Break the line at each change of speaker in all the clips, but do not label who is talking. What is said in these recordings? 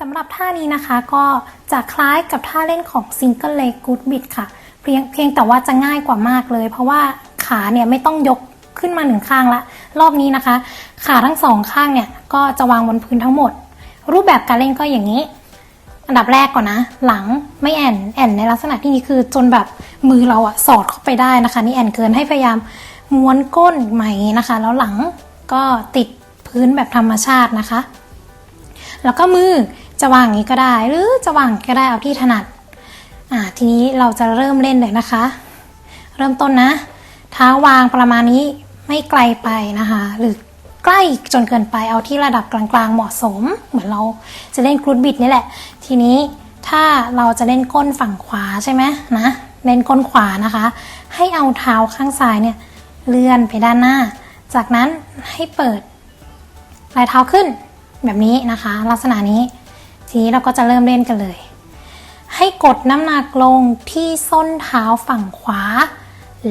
สำหรับท่านี้นะคะก็จะคล้ายกับท่าเล่นของ Single Leg Good Bit ค่ะ เพียงเพียงแต่ว่าจะง่ายกว่ามากเลย เพราะว่าขาเนี่ยไม่ต้องยกขึ้นมาหนึ่งข้างละ รอบนี้นะคะ ขาทั้งสองข้างเนี่ยก็จะวางบนพื้นทั้งหมด รูปแบบการเล่นก็อย่างนี้ อันดับแรกก่อนนะ หลังไม่แอนแอนในลักษณะที่นี้คือจนแบบมือเราอะสอดเข้าไปได้นะคะ นี่แอนเกินให้พยายามม้วนก้นใหม่นะคะ แล้วหลังก็ติดพื้นแบบธรรมชาตินะคะ แล้วก็มือ จะวางอย่างนี้ก็ได้ หรือจะวางก็ได้เอาที่ถนัดอ่าทีนี้เราจะเริ่มเล่นเลยนะคะ เริ่มต้นนะเท้าวางประมาณนี้ไม่ไกลไปนะคะ หรือใกล้จนเกินไปเอาที่ระดับกลางๆเหมาะสม เหมือนเราจะเล่นกรูดบิดนี่แหละ ทีนี้ถ้าเราจะเล่นก้นฝั่งขวาใช่ไหมนะเล่นก้นขวานะคะ ให้เอาเท้าข้างซ้ายเนี่ยเลื่อนไปด้านหน้า จากนั้นให้เปิดปลายเท้าขึ้นแบบนี้นะคะ ลักษณะนี้ ทีนี้เราก็จะเริ่มเล่นกันเลย ให้กดน้ำหนักลงที่ส้นเท้าฝั่งขวา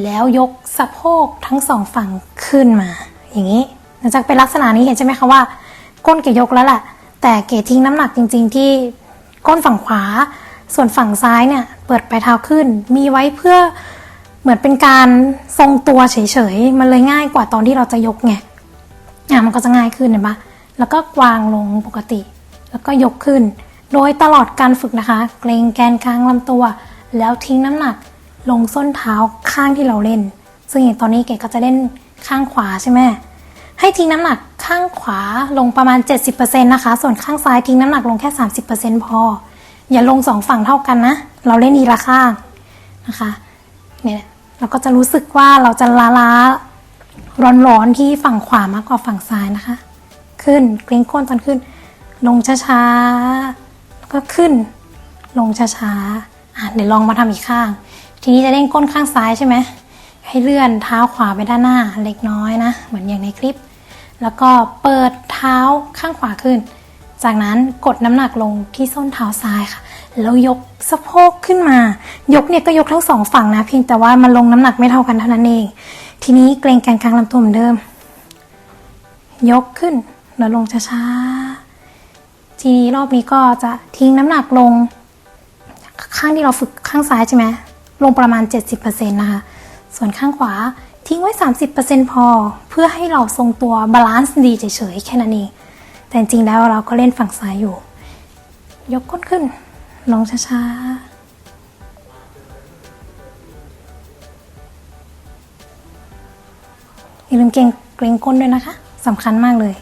แล้วยกสะโพกทั้งสองฝั่งขึ้นมา อย่างนี้มันจะเป็นลักษณะนี้เห็นใช่ไหมคะว่า ก้นเกยกแล้วแหละแต่เกทิ้งน้ำหนักจริง ๆ ที่ก้นฝั่งขวา ส่วนฝั่งซ้ายเนี่ยเปิดปลายเท้าขึ้น มีไว้เพื่อเหมือนเป็นการทรงตัวเฉยๆ มันเลยง่ายกว่าตอนที่เราจะยกไงอะมันก็จะง่ายขึ้นเห็นปะแล้วก็วางลงปกติ แล้วก็ยกขึ้น โดยตลอดการฝึกนะคะ เกรงแกนกลางลำตัว แล้วทิ้งน้ำหนักลงส้นเท้าข้างที่เราเล่น ซึ่งอย่างตอนนี้เก๋ก็จะเล่นข้างขวาใช่ไหมให้ทิ้งน้ำหนักข้างขวาลงประมาณ 70%นะคะ ส่วนข้างซ้ายทิ้งน้ำหนักลงแค่ 30%พอ อย่าลงสองฝั่งเท่ากันนะ เราเล่นอีละข้างนะคะ เนี่ยเราก็จะรู้สึกว่าเราจะล้าล้าๆร้อนๆที่ฝั่งขวามากกว่าฝั่งซ้ายนะคะ ขึ้นเกรงก้นตอนขึ้น ลงช้าๆแล้วก็ขึ้น ลงช้าๆอะเดี๋ยวลองมาทำอีกข้าง ทีนี้จะเล่นก้นข้างซ้ายใช่ไหมให้เลื่อนเท้าขวาไปด้านหน้าเล็กน้อยนะ เหมือนอย่างในคลิป แล้วก็เปิดเท้าข้างขวาขึ้น จากนั้นกดน้ำหนักลงที่ส้นเท้าซ้ายค่ะแล้วยกสะโพกขึ้นมา ยกเนี่ยก็ยกทั้งสองฝั่งนะเพียงแต่ว่ามันลงน้ำหนักไม่เท่ากันเท่านั้นเอง ทีนี้เกรงแกนกลางลำตัวเหมือนเดิม ยกขึ้นแล้วลงช้าๆ ทีนี้รอบนี้ก็จะทิ้งน้ำหนักลง ข้างที่เราฝึกข้างซ้ายใช่ไหมลงประมาณ 70%นะคะ ส่วนข้างขวาทิ้งไว้ 30%พอ เพื่อให้เราทรงตัวบาลานซ์ดีเฉยๆแค่นั้นเองแต่จริงๆแล้วเราก็เล่นฝั่งซ้ายอยู่ ยกก้นขึ้น ลงช้าๆอย่าลืมเกรงเกรงก้นด้วยนะคะสำคัญมากเลย